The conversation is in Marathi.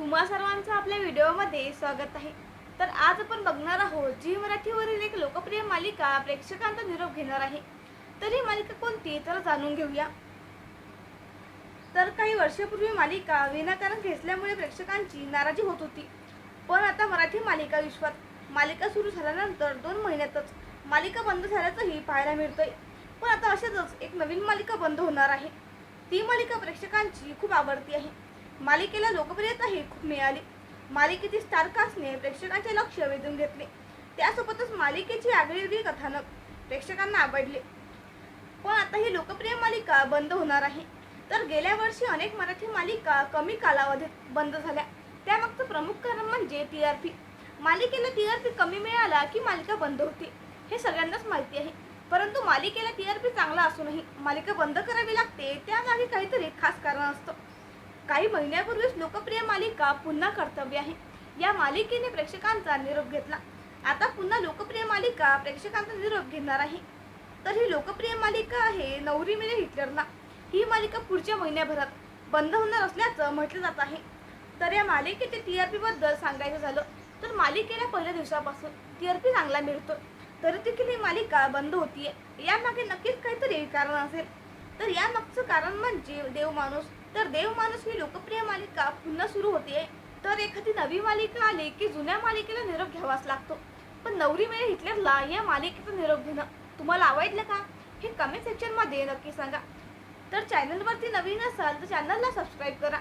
तुम्हा सर्वांचं आपल्या व्हिडिओमध्ये स्वागत आहे. तर आज आपण बघणार आहोत जी मराठीवरील एक लोकप्रिय मालिका प्रेक्षकांचा निरोप घेणार आहे. तर ही मालिका कोणती? तर जाणून घेऊया. तर काही वर्षापूर्वी मालिका विनाकारण खेचल्यामुळे प्रेक्षकांची नाराजी होत होती. पण आता मराठी मालिका विश्वात. मालिका सुरू झाल्यानंतर दोन महिन्यातच मालिका बंद झाल्याचंही पाहायला मिळतंय. पण आता अशातच एक नवीन मालिका बंद होणार आहे. ती मालिका प्रेक्षकांची खूप आवडती आहे. मालिकेला लोकप्रियताही खूप मिळाली. मालिकेतील स्टारकास्टने प्रेक्षकांचे लक्ष वेधून घेतले. त्यासोबतच मालिकेची आगळीवेगळी कथानक प्रेक्षकांना आवडले. पण आता ही लोकप्रिय मालिका बंद होणार आहे. तर गेल्या वर्षी अनेक मराठी मालिका कमी कालावधीत बंद झाल्या. त्यामागचं प्रमुख कारण म्हणजे टी आर पी मालिकेला टी आर पी कमी मिळाला की मालिका बंद होते हे सगळ्यांनाच माहिती आहे. परंतु मालिकेला टी आर पी चांगला असूनही मालिका बंद करावी लागते त्यामागे काहीतरी खास कारण असतं. काही महिन्यापूर्वीच लोकप्रिय मालिका पुन्हा कर्तव्य आहे. या मालिकेने प्रेक्षकांचा निरोप घेतला. आता पुन्हा लोकप्रिय मालिका प्रेक्षकांचा निरोप घेणार आहे. तर ही लोकप्रिय मालिका आहे नवरी मिळे हिटलरला ही मालिका पुढच्या महिन्याभरात बंद होणार असल्याचं म्हटलं जात आहे. तर या मालिकेच्या टी आर पीबद्दल सांगायचं झालं तर मालिकेला पहिल्या दिवसापासून टी आर पी चांगला मिळतो तरी देखील ही मालिका बंद होतीये. यामागे नक्कीच काहीतरी कारण असेल. तर यामागचं कारण म्हणजे देव माणूस. तर देव माणूस ही लोकप्रिय मालिका पुन्हा सुरू होते. तर एखादी नवी मालिका आली की जुन्या मालिकेला निरोप घ्यावाच लागतो. पण नवरी मेळे हिटलरला या मालिकेचा निरोप घेणं तुम्हाला आवडलं का? हे कमेंट सेक्शनमध्ये नक्की सांगा. तर चॅनलवरती नवीन असाल तर चॅनलला सबस्क्राईब करा.